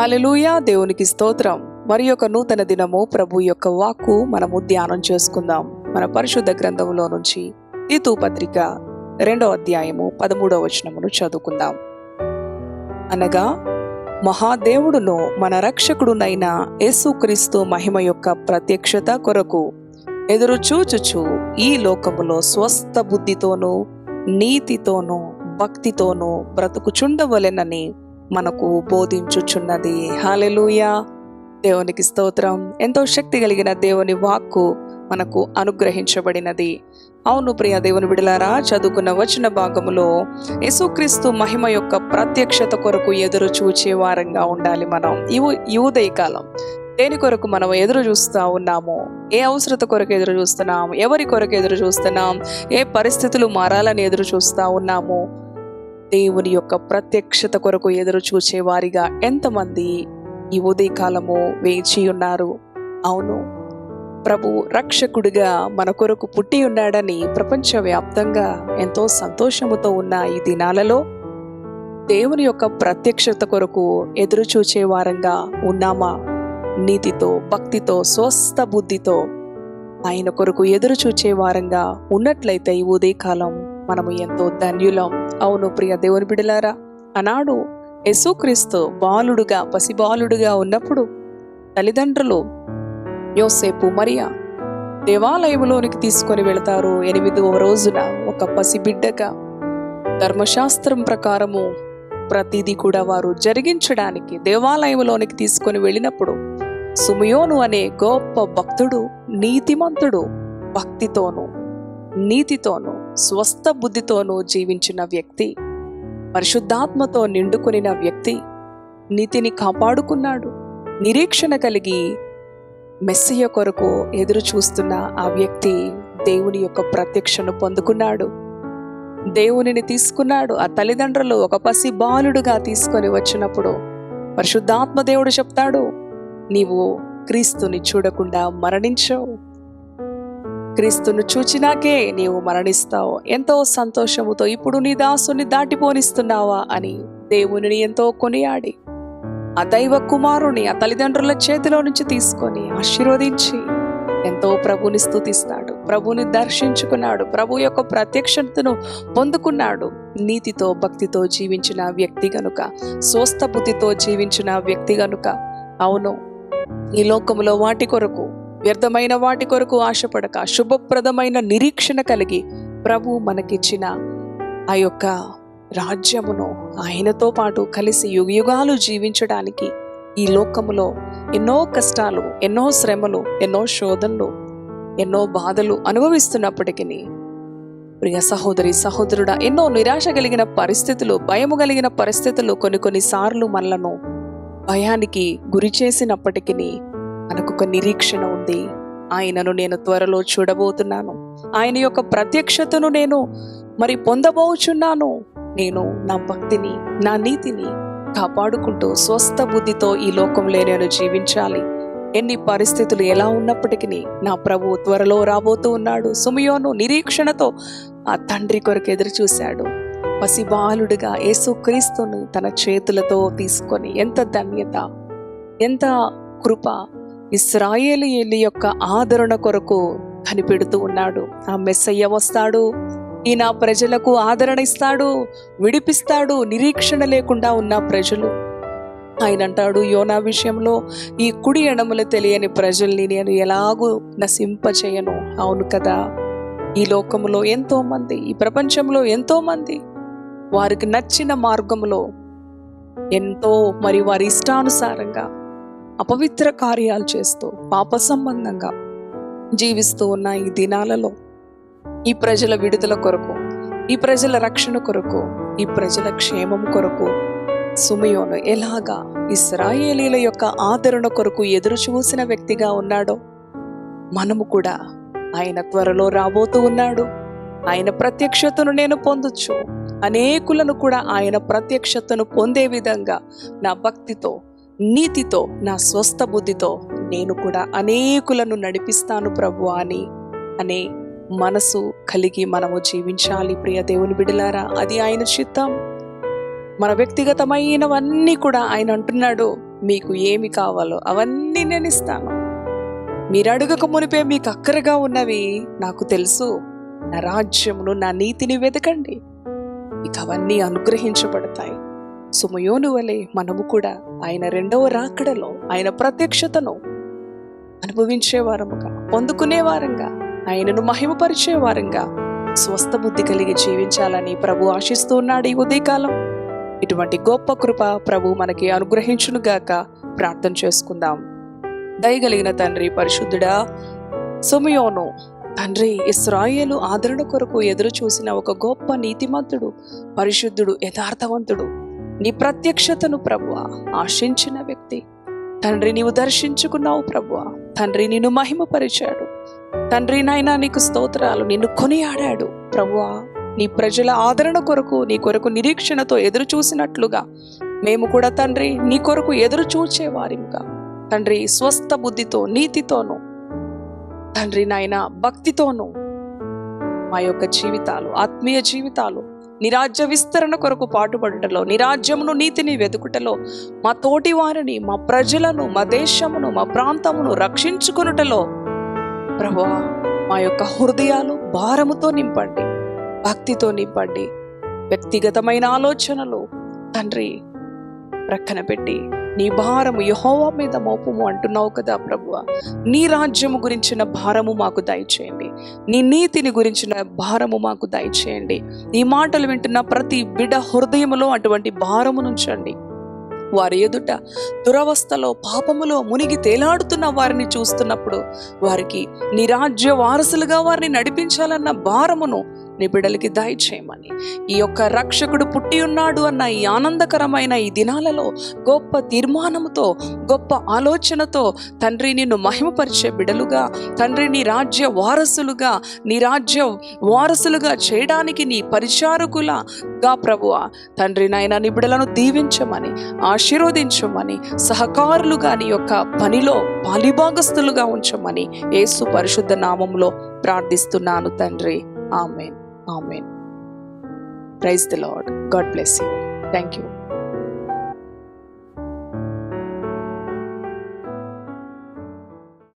Hallelujah దేవునికి స్తోత్రం. మరి యొక్క నూతన దినము ప్రభు యొక్క వాక్కు మనము ధ్యానం చేసుకుందాం. మన పరిశుద్ధ గ్రంథంలో నుంచి తీతు పత్రిక రెండో అధ్యాయము పదమూడవ వచనమును చదువుకుందాం. అనగా మహాదేవుడును మన రక్షకుడునైన యేసుక్రీస్తు మహిమ యొక్క ప్రత్యక్షత కొరకు ఎదురు చూచుచు ఈ లోకములో స్వస్థ బుద్ధితోనూ నీతితోనూ భక్తితోనూ బ్రతుకుచుండవలెనని మనకు బోధించుచున్నది. హాలెలూయా దేవునికి స్తోత్రం. ఎంతో శక్తి కలిగిన దేవుని వాక్కు మనకు అనుగ్రహించబడినది. అవును ప్రియ దేవుని విడలారా చదువుకున్న వచన భాగములో యేసుక్రీస్తు మహిమ యొక్క ప్రత్యక్షత కొరకు ఎదురు చూచే వారంగా ఉండాలి మనం. ఇవు ఈ కాలం దేని కొరకు మనం ఎదురు చూస్తూ ఉన్నాము? ఏ అవసరత కొరకు ఎదురు చూస్తున్నాం? ఎవరి కొరకు ఎదురు చూస్తున్నాం? ఏ పరిస్థితులు మారాలని ఎదురు చూస్తూ ఉన్నాము? దేవుని యొక్క ప్రత్యక్షత కొరకు ఎదురు చూచే వారిగా ఎంతమంది ఈ ఉదయకాలము వేచి ఉన్నారు? అవును. ప్రభు రక్షకుడిగా మన కొరకు పుట్టి ఉన్నాడని ప్రపంచవ్యాప్తంగా ఎంతో సంతోషముతో ఉన్న ఈ దినాలలో దేవుని యొక్క ప్రత్యక్షత కొరకు ఎదురు చూచే వారంగా ఉన్నామా? నీతితో భక్తితో స్వస్థ బుద్ధితో ఆయన కొరకు ఎదురు చూచే వారంగా ఉన్నట్లయితే ఈ ఉదయకాలం మనము ఎంతో ధన్యులం. అవును ప్రియ దేవుని బిడలారా అనాడు యశుక్రీస్తు బాలుడుగా పసిబాలుడుగా ఉన్నప్పుడు తల్లిదండ్రులు యోసేపు మరియా దేవాలయంలోనికి తీసుకొని వెళతారు. ఎనిమిదవ రోజున ఒక పసిబిడ్డగా ధర్మశాస్త్రం ప్రకారము ప్రతిదీ కూడా వారు జరిగించడానికి దేవాలయంలోనికి తీసుకొని వెళ్ళినప్పుడు సుమయోను అనే గొప్ప భక్తుడు నీతిమంతుడు భక్తితోనూ నీతితోనూ స్వస్థ బుద్ధితోనూ జీవించిన వ్యక్తి పరిశుద్ధాత్మతో నిండుకొనిన వ్యక్తి నీతిని కాపాడుకున్నాడు. నిరీక్షణ కలిగి మెస్సియ కొరకు ఎదురు చూస్తున్న ఆ వ్యక్తి దేవుని యొక్క ప్రత్యక్షను పొందుకున్నాడు. దేవునిని తీసుకున్నాడు. ఆ తల్లిదండ్రులు ఒక పసి బాలుడుగా తీసుకొని వచ్చినప్పుడు పరిశుద్ధాత్మ దేవుడు చెప్తాడు నీవు క్రీస్తుని చూడకుండా మరణించవు. క్రీస్తును చూచినాకే నీవు మరణిస్తావు. ఎంతో సంతోషముతో ఇప్పుడు నీ దాసుని దాటిపోనిస్తున్నావా అని దేవునిని ఎంతో కొనియాడి ఆ దైవ కుమారుని ఆ తల్లిదండ్రుల చేతిలో నుంచి తీసుకొని ఆశీర్వదించి ఎంతో ప్రభుని స్థుతిస్తాడు ప్రభుని దర్శించుకున్నాడు. ప్రభు యొక్క ప్రత్యక్షతను పొందుకున్నాడు. నీతితో భక్తితో జీవించిన వ్యక్తి గనుక స్వస్థ బుద్ధితో జీవించిన వ్యక్తి గనుక అవును ఈ లోకములో వాటి కొరకు వ్యర్థమైన వాటి కొరకు ఆశపడక శుభప్రదమైన నిరీక్షణ కలిగి ప్రభు మనకిచ్చిన ఆ యొక్క రాజ్యమును ఆయనతో పాటు కలిసి యుగయుగాలు జీవించడానికి ఈ లోకములో ఎన్నో కష్టాలు ఎన్నో శ్రమలు ఎన్నో శోధనలు ఎన్నో బాధలు అనుభవిస్తున్నప్పటికీ ప్రియ సహోదరి సహోదరుడా ఎన్నో నిరాశ కలిగిన పరిస్థితులు భయము కలిగిన పరిస్థితులు కొన్ని కొన్నిసార్లు మనలను భయానికి గురి చేసినప్పటికీ మనకు ఒక నిరీక్షణ ఉంది. ఆయనను నేను త్వరలో చూడబోతున్నాను. ఆయన యొక్క ప్రత్యక్షతను నేను మరి పొందబోచున్నాను. నేను నా భక్తిని నా నీతిని కాపాడుకుంటూ స్వస్థ బుద్ధితో ఈ లోకంలో నేను జీవించాలి. ఎన్ని పరిస్థితులు ఎలా ఉన్నప్పటికీ నా ప్రభు త్వరలో రాబోతూ ఉన్నాడు. సుమయోను నిరీక్షణతో ఆ తండ్రి కొరకు ఎదురు చూశాడు పసిబాలుడిగా యేసుక్రీస్తును తన చేతులతో తీసుకొని ఎంత ధన్యత ఎంత కృప ఇస్రాయేలీయుల యొక్క ఆదరణ కొరకు కనిపెడుతూ ఉన్నాడు. ఆ మెస్సయ్య వస్తాడు ఈ నా ప్రజలకు ఆదరణ ఇస్తాడు విడిపిస్తాడు నిరీక్షణ లేకుండా ఉన్న ప్రజలు. ఆయన అంటాడు యోనా విషయంలో ఈ కుడి ఎడములు తెలియని ప్రజల్ని నేను ఎలాగూ నశింపచేయను. అవును కదా ఈ లోకములో ఎంతో మంది ఈ ప్రపంచంలో ఎంతో మంది వారికి నచ్చిన మార్గంలో ఎంతో మరి వారి ఇష్టానుసారంగా అపవిత్ర కార్యాలు చేస్తూ పాప సంబంధంగా జీవిస్తూ ఉన్న ఈ దినాలలో ఈ ప్రజల విడుదల కొరకు ఈ ప్రజల రక్షణ కొరకు ఈ ప్రజల క్షేమం కొరకు సుమయోను ఎలాగా ఇస్రాయేలీల యొక్క ఆదరణ కొరకు ఎదురు చూసిన వ్యక్తిగా ఉన్నాడో మనము కూడా ఆయన త్వరలో రాబోతూ ఉన్నాడు. ఆయన ప్రత్యక్షతను నేను పొందొచ్చు. అనేకులను కూడా ఆయన ప్రత్యక్షతను పొందే విధంగా నా భక్తితో నీతితో నా స్వస్థ బుద్ధితో నేను కూడా అనేకులను నడిపిస్తాను ప్రభు అని అనే మనసు కలిగి మనము జీవించాలి ప్రియ దేవుని బిడలారా అది ఆయన చిత్తం. మన వ్యక్తిగతమైనవన్నీ కూడా ఆయన అంటున్నాడు మీకు ఏమి కావాలో అవన్నీ నేను ఇస్తాను. మీరు అడుగక మునిపే మీకు అక్కరగా ఉన్నవి నాకు తెలుసు. నా రాజ్యమును నా నీతిని వెతకండి. ఇక అవన్నీ అనుగ్రహించబడతాయి. సుమయోను వలె మనము కూడా ఆయన రెండవ రాకడలో ఆయన ప్రత్యక్షతను అనుభవించే వారముగా పొందుకునే వారంగా ఆయనను మహిమపరిచేవారంగా స్వస్థ బుద్ధి కలిగి జీవించాలని ప్రభు ఆశిస్తూ ఉన్నాడు ఈ ఉదయకాలం. ఇటువంటి గొప్ప కృప ప్రభు మనకి అనుగ్రహించునుగాక ప్రార్థన చేసుకుందాం. దయగలిగిన తండ్రి పరిశుద్ధుడా సుమయోను తండ్రి ఇస్రాయేలు ఆదరణ కొరకు ఎదురు చూసిన ఒక గొప్ప నీతిమంతుడు పరిశుద్ధుడు యథార్థవంతుడు నీ ప్రత్యక్షతను ప్రభువ ఆశించిన వ్యక్తి. తండ్రి నీవు దర్శించుకున్నావు ప్రభువ తండ్రి నిన్ను మహిమపరిచాడు. తండ్రి నాయనా నీకు స్తోత్రాలు నిన్ను కొనియాడాడు. ప్రభువా నీ ప్రజల ఆదరణ కొరకు నీ కొరకు నిరీక్షణతో ఎదురు చూసినట్లుగా మేము కూడా తండ్రి నీ కొరకు ఎదురు చూచేవారిగా తండ్రి స్వస్థ బుద్ధితో నీతితోనూ తండ్రి నాయన భక్తితోనూ మా యొక్క జీవితాలు ఆత్మీయ జీవితాలు నిరాజ్య విస్తరణ కొరకు పాటుపడుటలో నిరాజ్యమును నీతిని వెతుకుటలో మా తోటి వారిని మా ప్రజలను మా దేశమును మా ప్రాంతమును రక్షించుకొనుటలో. ప్రభా మా యొక్క హృదయాలు భారముతో నింపండి భక్తితో నింపండి వ్యక్తిగతమైన ఆలోచనలు. తండ్రి ప్రక్కన పెట్టి నీ భారము యహోవా మీద మోపము అంటున్నావు కదా ప్రభువ. నీ రాజ్యము గురించిన భారము మాకు దయచేయండి. నీ నీతిని గురించిన భారము మాకు దయచేయండి. ఈ మాటలు వింటున్న ప్రతి బిడ హృదయములో అటువంటి భారము నుంచండి వారి ఎదుట దురవస్థలో పాపములో మునిగి తేలాడుతున్న వారిని చూస్తున్నప్పుడు వారికి నీ రాజ్య వారసులుగా వారిని నడిపించాలన్న భారమును నీ బిడ్డలకి దయచేయమని ఈ యొక్క రక్షకుడు పుట్టి ఉన్నాడు అన్న ఈ ఆనందకరమైన ఈ దినాలలో గొప్ప తీర్మానముతో గొప్ప ఆలోచనతో తండ్రి నిన్ను మహిమపరిచే బిడలుగా తండ్రి నీ రాజ్య వారసులుగా నీ రాజ్య వారసులుగా చేయడానికి నీ పరిచారకులగా ప్రభువ. తండ్రి నాయన నీ బిడలను దీవించమని ఆశీర్వదించమని సహకారులుగా నీ యొక్క పనిలో పాలిభాగస్తులుగా ఉంచమని యేసు పరిశుద్ధ నామంలో ప్రార్థిస్తున్నాను తండ్రి. Amen. Amen. Praise the Lord. God bless you. Thank you.